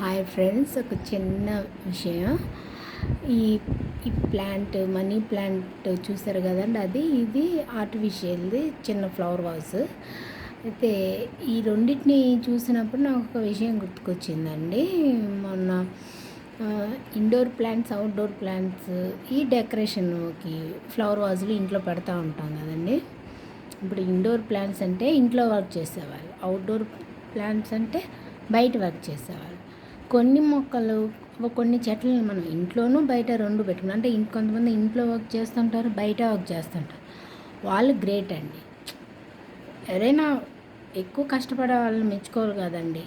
Hi friends ఒక చిన్న విషయం. ఈ ఈ ప్లాంట్ మనీ ప్లాంట్ చూసారు కదండి అది? ఇది ఆర్టిఫిషియల్ది చిన్న ఫ్లవర్ వాస్. అయితే ఈ రెండింటిని చూసినప్పుడు నాకు ఒక విషయం గుర్తుకొచ్చిందండి. మొన్న ఇండోర్ ప్లాంట్స్ అవుట్డోర్ ప్లాంట్స్ ఈ డెకరేషన్కి ఫ్లవర్ వాజులు ఇంట్లో పెడతా ఉంటాం కదండి. ఇప్పుడు ఇండోర్ ప్లాంట్స్ అంటే ఇంట్లో వర్క్ చేసేవాళ్ళు. అవుట్డోర్ ప్లాంట్స్ అంటే బయట వర్క్ చేసేవాళ్ళు. కొన్ని మొక్కలు కొన్ని చెట్లను మనం ఇంట్లోనూ బయట రెండు పెట్టుకున్నాం. అంటే కొంతమంది ఇంట్లో వర్క్ చేస్తుంటారు బయట వర్క్ చేస్తుంటారు. వాళ్ళు గ్రేట్ అండి. ఎవరైనా ఎక్కువ కష్టపడే వాళ్ళని మెచ్చుకోరు కదండి.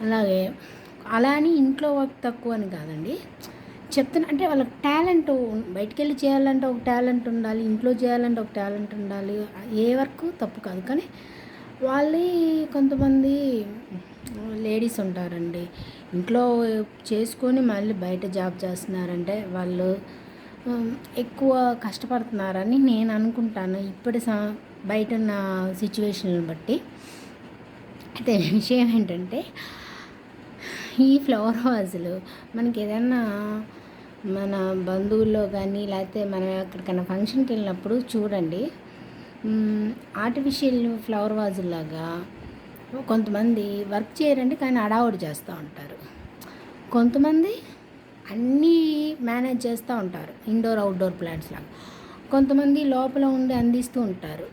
అలాగే అలా అని ఇంట్లో వర్క్ తక్కువ అని కాదండి. చెప్తున్నా అంటే వాళ్ళకి టాలెంట్ బయటికి వెళ్ళి చేయాలంటే ఒక టాలెంట్ ఉండాలి ఇంట్లో చేయాలంటే ఒక టాలెంట్ ఉండాలి. ఏ వర్క్ తప్పు కాదు. కానీ వాళ్ళే కొంతమంది లేడీస్ ఉంటారండి. ఇంట్లో చేసుకొని మళ్ళీ బయట జాబ్ చేస్తున్నారంటే వాళ్ళు ఎక్కువ కష్టపడుతున్నారని నేను అనుకుంటాను. ఇప్పటి స బయట ఉన్న సిచ్యువేషన్ని బట్టి. అయితే విషయం ఏంటంటే ఈ ఫ్లవర్ వాజులు మనకి ఏదన్నా మన బంధువుల్లో కానీ లేకపోతే మనం ఎక్కడికైనా ఫంక్షన్కి వెళ్ళినప్పుడు చూడండి. ఆర్టిఫిషియల్ ఫ్లవర్ వాజులాగా కొంతమంది వర్క్ చేయరండి కానీ అడావుడి చేస్తూ ఉంటారు. కొంతమంది అన్నీ మేనేజ్ చేస్తూ ఉంటారు ఇండోర్ అవుట్డోర్ ప్లాంట్స్ లాగా. కొంతమంది లోపల ఉండి అందిస్తూ ఉంటారు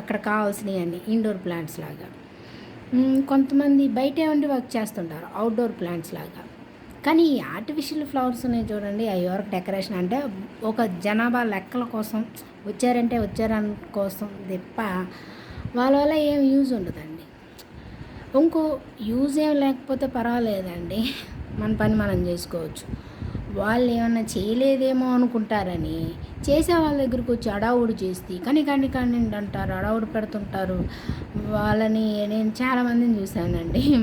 అక్కడ కావాల్సినవి అన్ని ఇండోర్ ప్లాంట్స్ లాగా. కొంతమంది బయటే ఉండి వర్క్ చేస్తుంటారు అవుట్డోర్ ప్లాంట్స్ లాగా. కానీ ఈ ఆర్టిఫిషియల్ ఫ్లవర్స్ ఉన్నాయి చూడండి అవి వరకు డెకరేషన్ అంటే ఒక జనాభా లెక్కల కోసం వచ్చారంటే వచ్చారని కోసం తప్ప వాళ్ళ వల్ల ఏం యూజ్ ఉండదండి. ఇంకో యూజ్ ఏం లేకపోతే పర్వాలేదండి. మన పని మనం చేసుకోవచ్చు. వాళ్ళు ఏమన్నా చేయలేదేమో అనుకుంటారని చేసే వాళ్ళ దగ్గరికి వచ్చి అడావుడు చేస్తే కానీ కానీ కానీ అంటారు అడావుడు పెడుతుంటారు. వాళ్ళని నేను చాలామందిని చూశానండి.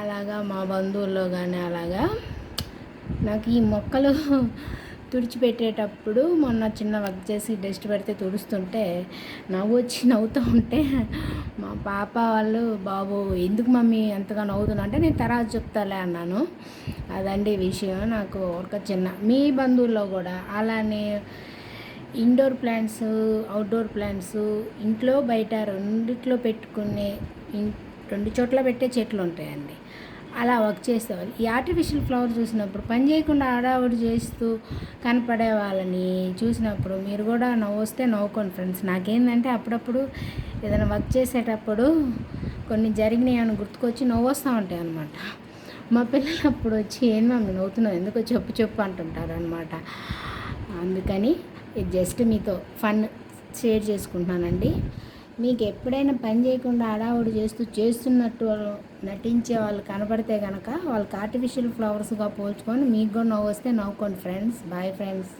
అలాగా మా బంధువుల్లో కానీ అలాగా నాకు ఈ మొక్కలు తుడిచిపెట్టేటప్పుడు మొన్న చిన్న వర్క్ చేసి డస్ట్ పెడితే తుడుస్తుంటే నవ్వు వచ్చి నవ్వుతూ ఉంటే మా పాప వాళ్ళు బాబు ఎందుకు మమ్మీ ఎంతగా నవ్వుతున్నా అంటే నేను తర్వాత చెప్తాలే అన్నాను. అదండి విషయం. నాకు ఒక చిన్న మీ బంధువుల్లో కూడా అలానే ఇండోర్ ప్లాంట్స్ అవుట్డోర్ ప్లాంట్స్ ఇంట్లో బయట రెండిట్లో పెట్టుకునే రెండు చోట్ల పెట్టే చెట్లు ఉంటాయండి. అలా వర్క్ చేసేవాళ్ళు. ఈ ఆర్టిఫిషియల్ ఫ్లవర్ చూసినప్పుడు పని చేయకుండా ఆడావుడి చేస్తూ కనపడే వాళ్ళని చూసినప్పుడు మీరు కూడా నవ్వు వస్తే నవ్వుకోండి ఫ్రెండ్స్ నాకేంటంటే అప్పుడప్పుడు ఏదైనా వర్క్ చేసేటప్పుడు కొన్ని జరిగినాయి అని గుర్తుకొచ్చి నవ్వు వస్తూ ఉంటాయి అనమాట మా పిల్లలు అప్పుడు వచ్చి ఏం మమ్మీ నవ్వుతున్నావు? ఎందుకో చెప్పు చెప్పు అంటుంటారు అనమాట అందుకని ఇది జస్ట్ మీతో ఫన్ షేర్ చేసుకుంటున్నానండి. మీకు ఎప్పుడైనా పని చేయకుండా అడావుడు చేస్తూ చేస్తున్నట్టు నటించే వాళ్ళు కనపడితే కనుక వాళ్ళకి ఆర్టిఫిషియల్ ఫ్లవర్స్గా పోల్చుకొని మీకు కూడా నవ్వు వస్తే నవ్వుకోండి ఫ్రెండ్స్ బాయ్ ఫ్రెండ్స్